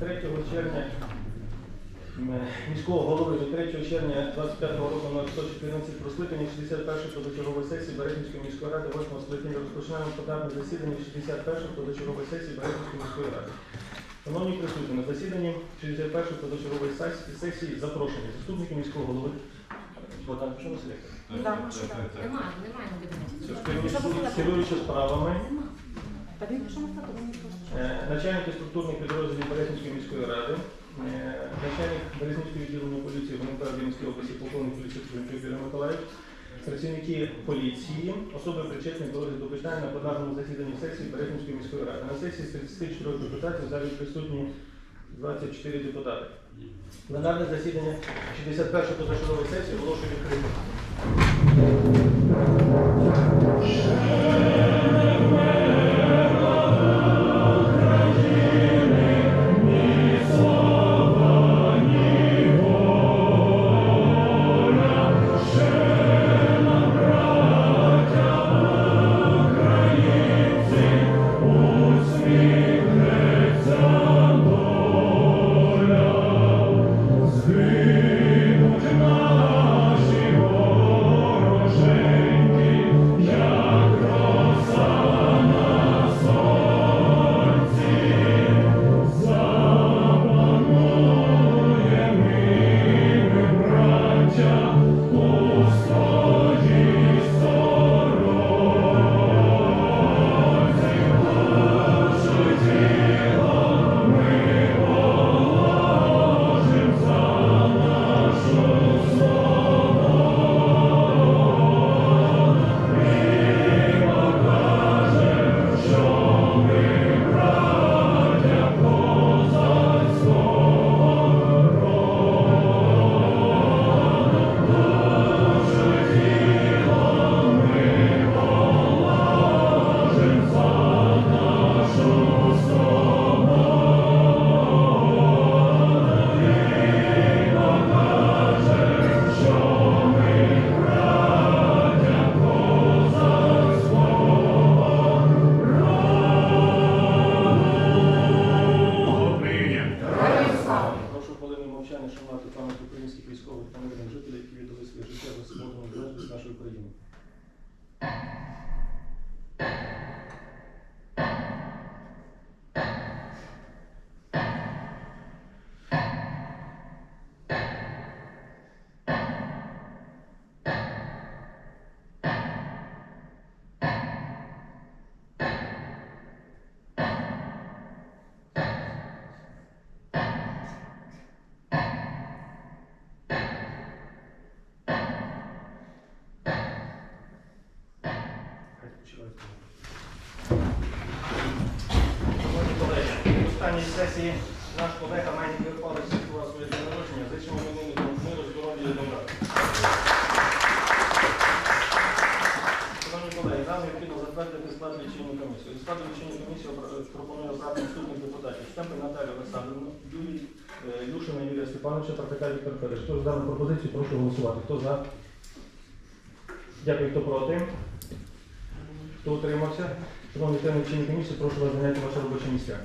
3 червня міського голови до 3 червня 25 року номер 114 про скликання 61 позачергової сесії Березівської міської ради 8 скликання розпочинаємо пленарне засідання 61 позачергової сесії Березівської міської ради. Шановні присутні, на засіданні 61 позачергової сесії- запрошені заступники міського голови Богдан що там? Немає, немає. Керуючи справами, начальники структурних підрозділів Березнівської міської ради, е, начальник Березнівського відділення поліції ГУНП Вінницької області, полковник поліції Юрій Миколаївич, працівники поліції, особи причетні до розгляду питань на пленарному засіданні сесії Березнівської міської ради. На сесії з 34 депутатів залі присутні 24 депутати. Пленарне засідання 61 позачергової сесії оголошую відкритим. Сесії наш колега Майник Єрпалич святкував своє день народження. Зичимо йому миру, здоров'я і добра. Шановні колеги, нам необхідно затвердити склад лічильної комісії. До складу лічильної комісії обра- пропоную обрати наступних депутатів. Штемпель Наталію Олександрівну, е, Юрія Степановича, Партика Віктор Федорович. Хто за дану пропозицію, прошу голосувати. Хто за? Дякую, хто проти? Хто утримався? Шановні члени комісії, прошу вас зайняти ваші робочі місця.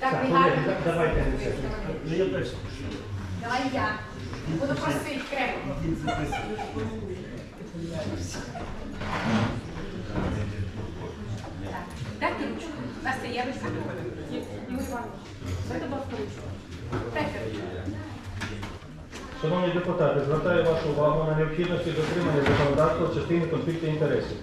Так, ви гарно. да- давайте. Ну, я перший. Давай я. Буду просити крепко. Дайте ручку. Настя, я ручку. Юрій Іванович, дайте, будь ласка, ручку. Шановні депутати, звертаю вашу увагу на необхідності дотримання законодавства в частині конфлікту інтересів.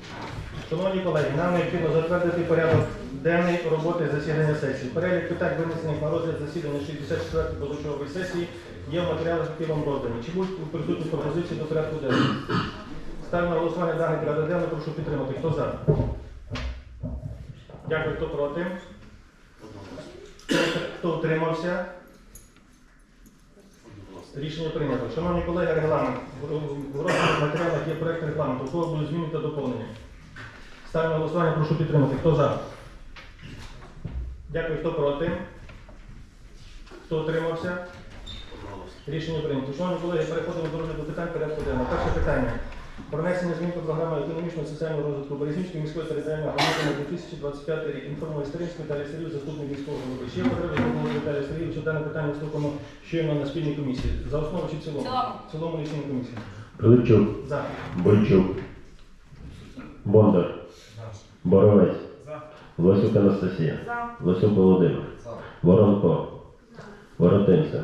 Шановні колеги, нам необхідно затвердити порядок денний роботи засідання сесії. Перелік питань, винесених на розгляд засідання 64-ї позачергової сесії, є в матеріалах, які вам роздані. Чи будуть присутні пропозиції до порядку денного? Ставлю на голосування даний порядок денний, прошу підтримати. Хто за? Дякую, хто проти? Хто утримався? Рішення прийнято. Шановні колеги, регламент. В в матеріалах є проєкт регламенту. У кого будуть зміни та доповнення? Ставлю на голосування, прошу підтримати. Хто за? Дякую, хто проти? Хто утримався? Рішення прийнято. Шановні колеги, переходимо до розгляду питань порядку. Про внесення змін до програми економічного і соціального розвитку Березівської міської територіальної громади на 2025 рік. Інформує Старинський Віталій Сергійович, заступник міського голови. Ще звернути Віталій Сергійович, дане питання слухано щойно на спільній комісії. За основу чи в цілому? Цілому. В цілому рішення комісії. Пилипчук, За. Бойчук, Бондар, Боровець, Власюк Анастасія, За. Власюк Володимир, Воронко, Воротинцев,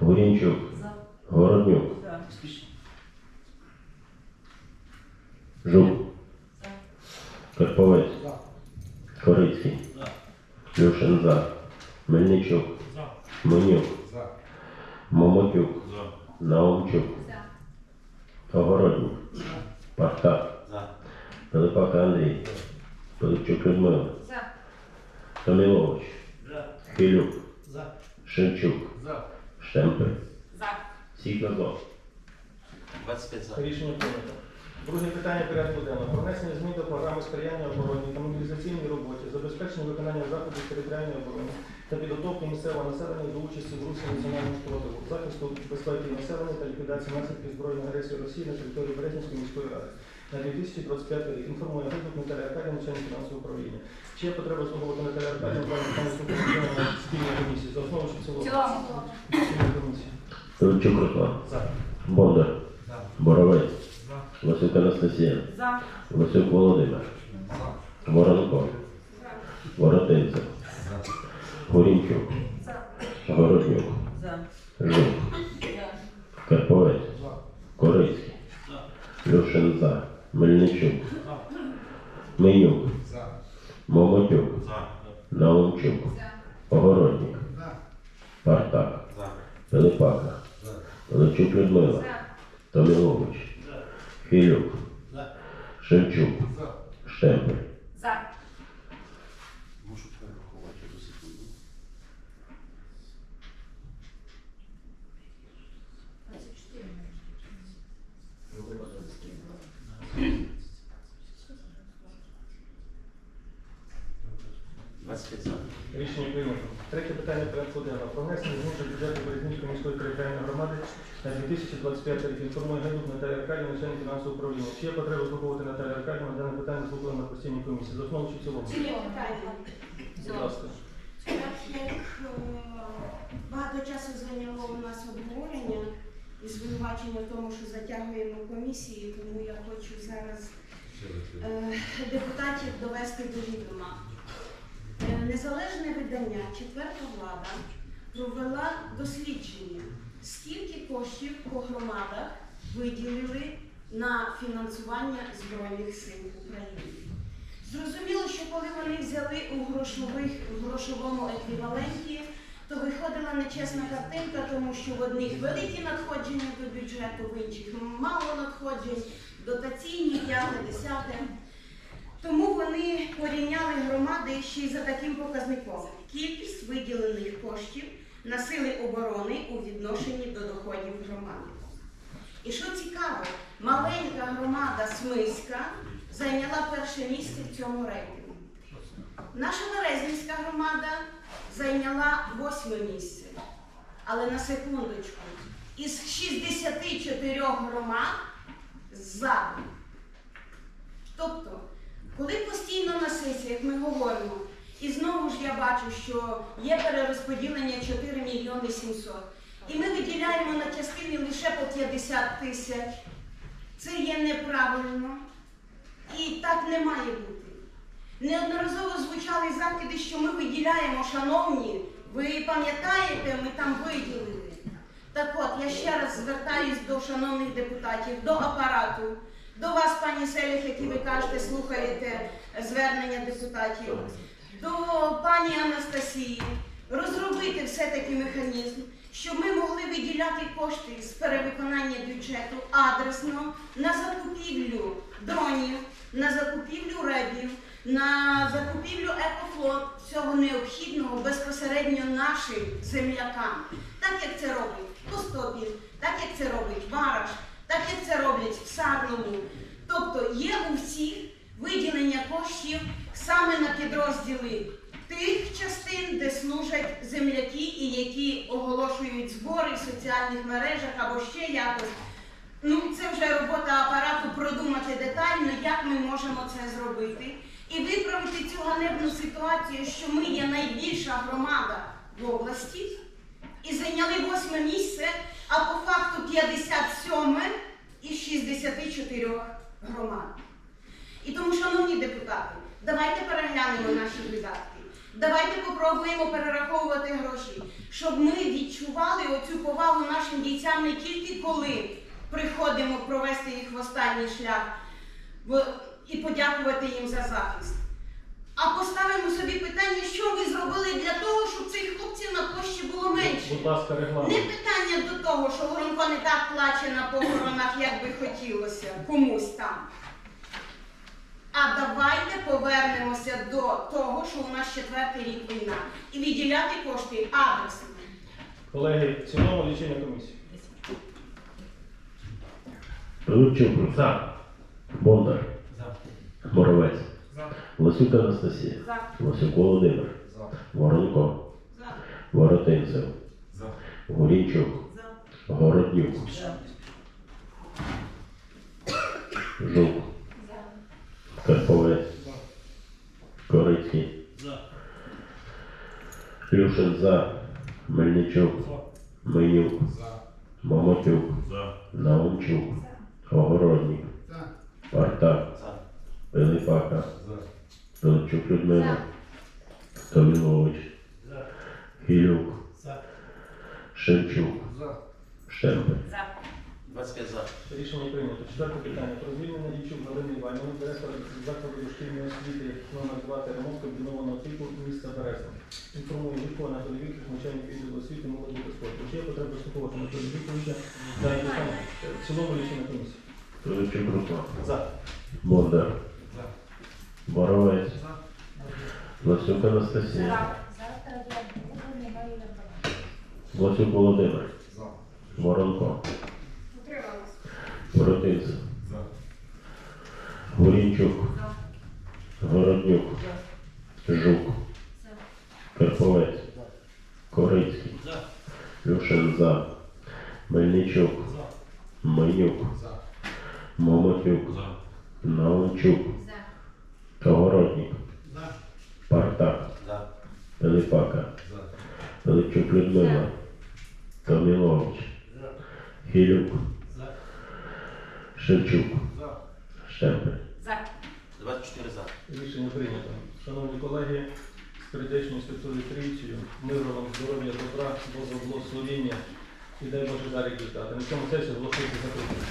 Гурінчук, Городнюк, Жук, Карповець, Корицький, Люшин за, Мельничук, Менюк, Момотюк, Наумчук, Огородник, Пахтак, Пилипака Андрій, Пилипчук Людмила, За. Томілович, Хилюк, Шевчук, Штемпель, За. всіх 25 за. Рішення прийнято. Друге питання порядку денного. Про внесення змін до програми сприяння обороні та мобілізаційній роботі, забезпечення виконання заходів територіальної оборони та підготовки місцевого населення до участі в русі національного спротиву, захисту безпеки населення та ліквідації наслідків збройної агресії Росії на території Березнівської міської ради на 2025 рік. Інформує Грибник Наталія Аркадія, начальник фінансового управління. Чи є потреба слухати Наталія Аркадія в плані питання спільної комісії за основу чи цілому? цілому. Комісії. Пилипчук За. Бондар, Анастасія, За. Власюк Володимир, Воронко, Воротинцев, Гурінчук, Городнюк, Жук, Карповець, Корицький, Люшин за, Мельничук, Менюк, Момотюк, Наумчук, Огородник, Партак, За. Пилипака, Пилипчук Людмила, За. Томілович, Хилюк, Шевчук, Штемпель, За. Мушу перерахувати одну секунду. За. Рішення прийнято. Третє питання порядку денного. Про внесення змін до бюджету Березнівської міської територіальної громади на 2025 рік. Інформує Гайдук Наталія Аркадівна, начальник фінансового управління. Чи є потреба слухати Наталія Аркадівна? Дане питання слухали на постійній комісії. За основу чи в цілому? Будь ласка. Так як е, багато часу зайняло у нас обговорення і звинувачення в тому, що затягуємо комісії, тому я хочу зараз е, депутатів довести до відома. Незалежне видання Четверта влада провела дослідження, скільки коштів по громадах виділили на фінансування Збройних сил України. Зрозуміло, що коли вони взяли у грошових, в грошовому еквіваленті, то виходила нечесна картинка, тому що в одних великі надходження до бюджету, в інших мало надходжень, дотаційні тягли, десяте. Тому вони порівняли громади ще й за таким показником. Кількість виділених коштів на сили оборони у відношенні до доходів громади. І що цікаво, маленька громада Смиська зайняла перше місце в цьому рейтингу. Наша Березнівська громада зайняла восьме місце. Але на секундочку, із 64 громад ззаду. Тобто, коли постійно на сесіях ми говоримо, і знову ж я бачу, що є перерозподілення 4 мільйони 700, і ми виділяємо на частини лише по 50 тисяч, це є неправильно і так не має бути. Неодноразово звучали закиди, що ми виділяємо, шановні, ви пам'ятаєте, ми там виділили. Так от, я ще раз звертаюсь до шановних депутатів, до апарату, до вас, пані Селіх, які ви кажете, слухаєте звернення депутатів, до пані Анастасії, розробити все-таки механізм, щоб ми могли виділяти кошти з перевиконання бюджету адресно на закупівлю дронів, на закупівлю ребів, на закупівлю екофлот, всього необхідного безпосередньо нашим землякам. Так як це робить Костопіль, так як це робить Вараш, так як це роблять в Сарному. Тобто є у всіх виділення коштів саме на підрозділи тих частин, де служать земляки і які оголошують збори в соціальних мережах або ще якось. Ну, це вже робота апарату продумати детально, як ми можемо це зробити. І виправити цю ганебну ситуацію, що ми є найбільша громада в області і зайняли восьме місце, а по факту 57 із 64 громад. І тому, шановні депутати, давайте переглянемо наші видатки. Давайте попробуємо перераховувати гроші, щоб ми відчували оцю повагу нашим бійцям не тільки коли приходимо провести їх в останній шлях і подякувати їм за захист. А поставимо собі питання, що ви зробили для того, щоб цих хлопців на площі було менше. Будь ласка, Не питання до того, що Воронко не так плаче на похоронах, як би хотілося комусь там. А давайте повернемося до того, що у нас четвертий рік війна, і відділяти кошти адресно. Колеги, в цілому лічення комісії. Пилипчук. За. Бондар. За. Моровець. Лисюк Анастасія. За. Лисюк Володимир. За. Воронко. За. Воротинцев. За. Гурінчук. За. Городнюк. Жук. Карповець. Корицький. Люшин за. Мельничук. Менюк. Мамотюк. Наумчук. Огородник. Партак. За. Пилипака. За. Пилипчук Людмила. Томілович. Хілюк. Шевчук. За. 25 за. Рішення прийнято. Четверте питання. Про звільнення Дівчук Галини Іванівни, директора закладу дошкільної освіти номер 2 ремонт комбінованого типу міста Березна. Інформує Вілько Анатолій Вікторович, начальник відділу освіти, молоді та спорту. Чи є потреба слуховувати Анатолій Вікторовича? Дане питання. В цілому рішення комісії. Пилипчук Руслан. За. Бондар. Боровець. Лисюк Анастасія. Немає Володимир. Воронко. За. Гурінчук. Городнюк. Жук. Карповець. Корицький. Люшин за. Мельничук. Менюк. За. Момотюк. Наумчук. Огородник. Партак. За. Пилипака. За. Пилипчук Людмила. Томілович. Хілюк. Шевчук. За. Штемпель. За. 24 за. Рішення прийнято. Шановні колеги, з передячною святою Трійцею, миру вам, здоров'я, добра, Божого благословення і дай Боже за результати. На цьому сесію оголошується закритою.